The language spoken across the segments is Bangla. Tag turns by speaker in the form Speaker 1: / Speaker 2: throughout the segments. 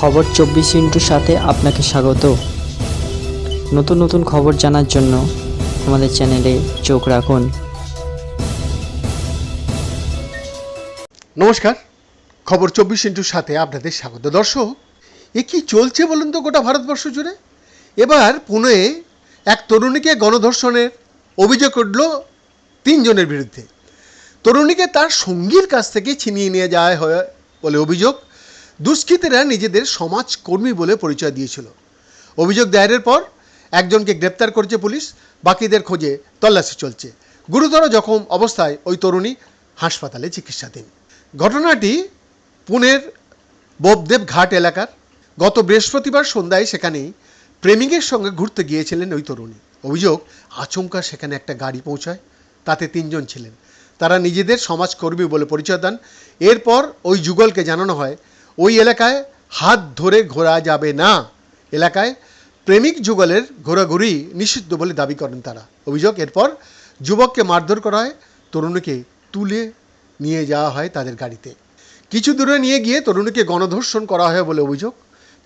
Speaker 1: খবর চব্বিশ ইন্টুর সাথে আপনাকে স্বাগত। নতুন নতুন খবর জানার জন্য আমাদের চ্যানেলে চোখ রাখুন।
Speaker 2: নমস্কার। খবর চব্বিশ ইন্টুর সাথে আপনাদের স্বাগত। দর্শক, এ কি চলছে বলুন তো গোটা ভারতবর্ষ জুড়ে? এবার পুনে এক তরুণীকে গণধর্ষণের অভিযোগ উঠল তিনজনের বিরুদ্ধে। তরুণীকে তার সঙ্গীর কাছ থেকে ছিনিয়ে নিয়ে যাওয়া হয় বলে অভিযোগ। দুষ্কৃতীরা নিজেদের সমাজকর্মী বলে পরিচয় দিয়েছিল। অভিযোগ দায়েরের পর একজনকে গ্রেপ্তার করেছে পুলিশ, বাকিদের খোঁজে তল্লাশি চলছে। গুরুতর জখম অবস্থায় ওই তরুণী হাসপাতালে চিকিৎসাধীন। ঘটনাটি পুনের বোপদেব ঘাট এলাকার। গত বৃহস্পতিবার সন্ধ্যায় সেখানেই প্রেমিকের সঙ্গে ঘুরতে গিয়েছিলেন ওই তরুণী। অভিযোগ, আচমকা সেখানে একটা গাড়ি পৌঁছায়, তাতে তিনজন ছিলেন। তারা নিজেদের সমাজকর্মী বলে পরিচয় দেন। এরপর ওই যুগলকে জানানো হয় ওই এলাকায় হাত ধরে ঘোরা যাবে না। এলাকায় প্রেমিক যুগলের ঘোরাঘুরি নিষিদ্ধ বলে দাবি করেন তারা। অভিযোগ, এরপর যুবককে মারধর করা হয়, তরুণীকে তুলে নিয়ে যাওয়া হয় তাদের গাড়িতে। কিছু দূরে নিয়ে গিয়ে তরুণীকে গণধর্ষণ করা হয় বলে অভিযোগ।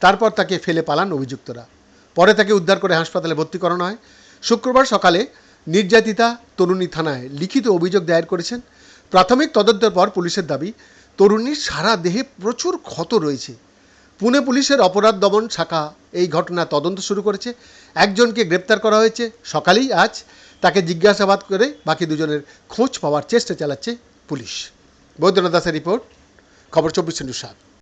Speaker 2: তারপর তাকে ফেলে পালান অভিযুক্তরা। পরে তাকে উদ্ধার করে হাসপাতালে ভর্তি করানো হয়। শুক্রবার সকালে নির্যাতিতা তরুণী থানায় লিখিত অভিযোগ দায়ের করেছেন। প্রাথমিক তদন্তের পর পুলিশের দাবি তরুণীর সারা দেহে প্রচুর ক্ষত রয়েছে। পুনে পুলিশের অপরাধ দমন শাখা এই ঘটনা তদন্ত শুরু করেছে। একজনকে গ্রেপ্তার করা হয়েছে। সকালেই আজ তাকে জিজ্ঞাসাবাদ করে বাকি দুজনের খোঁজ পাওয়ার চেষ্টা চালাচ্ছে পুলিশ। বৈদ্যনাথ দাসের রিপোর্ট, খবর চব্বিশ ইন্টু সাত।